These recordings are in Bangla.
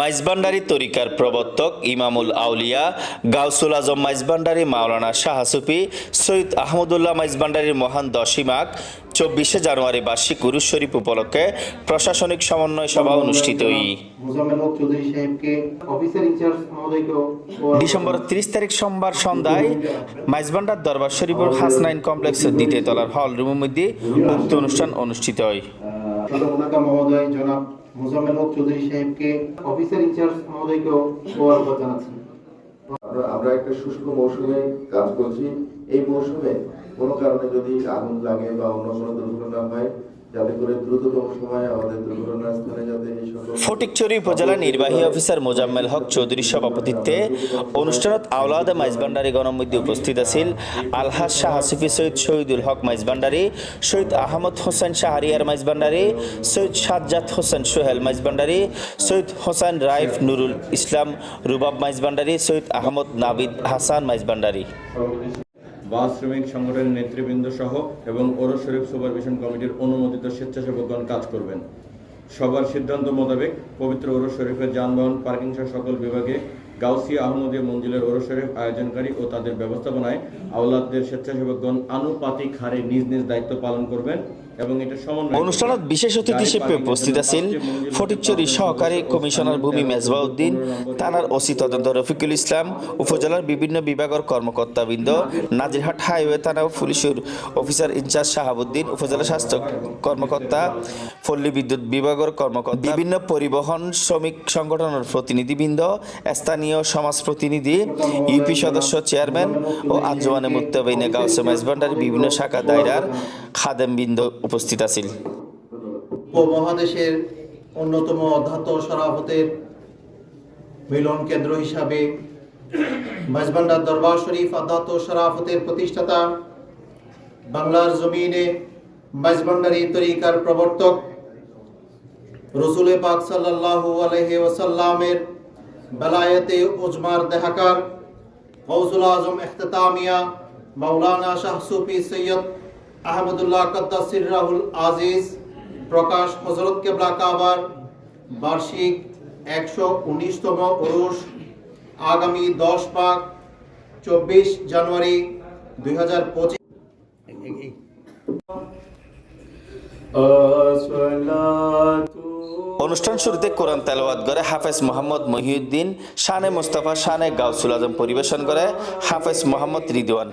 মাইজবান্ডারি তরিকার প্রবর্তক ইমামুল আউলিয়া, গাউসুল আজম মাইজবান্ডারি মাওলানা শাহসুফি, সৈয়দ আহমদুল্লাহ মাইজবান্ডারির মহান দশিমাক চব্বিশে জানুয়ারি বার্ষিক উরুস শরীফ উপলক্ষে প্রশাসনিক সমন্বয় সভা অনুষ্ঠিত ডিসেম্বর তিরিশ তারিখ সোমবার সন্ধ্যায় মাইজবান্ডার দরবার শরীফুর হাসনাইন কমপ্লেক্সের দ্বিতীয় তলার হল রুমের মধ্যে উক্ত অনুষ্ঠান অনুষ্ঠিত হয়। মোজাম্মেল চৌধুরী সাহেবকে অফিসার ইনচার্জ মহোদয়কেও মোবারকবাদ জানাচ্ছি। আমরা একটা শুষ্ক মৌসুমে কাজ করছি। এই মৌসুমে কোনো কারণে যদি আগুন লাগে বা অন্য কোনো দুর্ঘটনা হয় ফটিকচুরি উপজেলা নির্বাহী অফিসার মোজাম্মেল হক চৌধুরীর সভাপতিত্বে অনুষ্ঠানত আওলাদে মাইজবান্ডারি গণমধ্যে উপস্থিত আছিল আলহাজ শাহ হাসিফি সৈয়দ শহীদুল হক মাইজবান্ডারি, সৈয়দ আহমদ হোসেন শাহরিয়ার মাইজবান্ডারি, সৈয়দ সাজ্জাদ হোসেন সোহেল মাইজবান্ডারি, সৈয়দ হোসেন রাইফ নুরুল ইসলাম রুবাব মাইজবান্ডারি, সৈয়দ আহমদ নাবিদ হাসান মাইজবান্ডারি। বা শ্রমিক সংগঠনের নেতৃবৃন্দ সহ এবং ওরস শরীফ সুপারভিশন কমিটির অনুমোদিত স্বেচ্ছাসেবকগণ কাজ করবেন। সবার সিদ্ধান্ত মোতাবেক পবিত্র ওরস শরীফের যানবাহন পার্কিং সহ সকল বিভাগে গাউসি আহমদীয় মঞ্জিলের ওরস শরীফ আয়োজনকারী ও তাদের ব্যবস্থাপনায় আওলাদদের স্বেচ্ছাসেবকগণ আনুপাতিক হারে নিজ নিজ দায়িত্ব পালন করবেন। অনুষ্ঠানত বিশেষ অতিথি হিসেবে উপস্থিত আছেন ফটিকচুরি সহকারী কমিশনার ভূমি মেজবাউদ্দিন থানার ওসি তদন্ত রফিকুল ইসলাম উপজেলার বিভিন্ন বিভাগের কর্মকর্তাবৃন্দ নাজিরহাট হাইওয়ে থানা পুলিশের অফিসার ইনচার্জ শাহাবুদ্দিন উপজেলা স্বাস্থ্য কর্মকর্তা পল্লী বিদ্যুৎ বিভাগের কর্মকর্তা বিভিন্ন পরিবহন শ্রমিক সংগঠনের প্রতিনিধিবৃন্দ স্থানীয় সমাজ প্রতিনিধি ইউপি সদস্য চেয়ারম্যান ও আঞ্জুমানে মুত্তাবিনে গাউসে মেজবান্ডারি বিভিন্ন শাখা দায়রার খাদেমবৃন্দ উপস্থিত আছিল। উপমহাদেশের অন্যতম অধ্যাত্ম সরাফতের মিলন কেন্দ্র হিসাবে মাইজবান্ডার দরবার শরীফ আধ্যাত্ম সরাফতের প্রতিষ্ঠাতা বাংলার জমিনে মাইজবান্ডারি তরিকার প্রবর্তক রসুলে পাক সাল্লাল্লাহু আলাইহি ওয়াসাল্লামের বেলায়েতে উজমার দেহাকার গৌসুল আজম ইখতিতামিয়া মাওলানা শাহ সুফি সৈয়দ আহমদুল্লাহ কদ্দাসির রাহুল আজিজ প্রকাশ হজরত কেবলা কাবার বার্ষিক একশো উনিশতম উরুষ আগামী দশ পাক চব্বিশ জানুয়ারি দুই হাজার পঁচিশ। অনুষ্ঠান শুরুতে কোরআন তেলাওয়াত করে হাফেজ মোহাম্মদ মহিউদ্দিন, শানে মুস্তাফা, শানে গাউসুল আজম পরিবেশন করে হাফেজ মোহাম্মদ রিদওয়ান।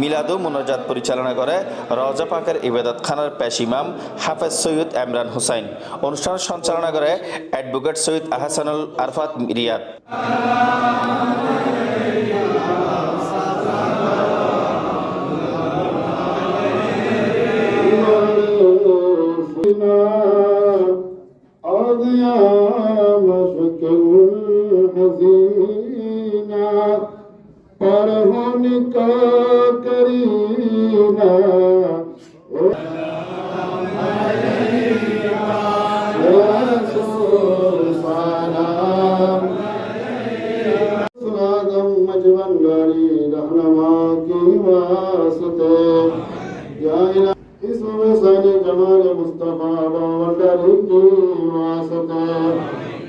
মিলাদু মোনাজাত পরিচালনা করে রওজা পাকের ইবাদত খানার পেশ ইমাম হাফেজ সৈয়দ এমরান হুসাইন। অনুষ্ঠান সঞ্চালনা করে অ্যাডভোকেট সৈয়দ আহসানুল আরফাত রিয়াদ। فکر حزینہ پر ہن کا کرینہ جمال مصطفیٰ باور کریم کی واسطے۔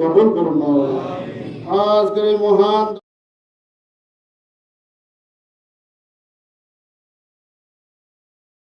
কবুল করুন। আজকের মহান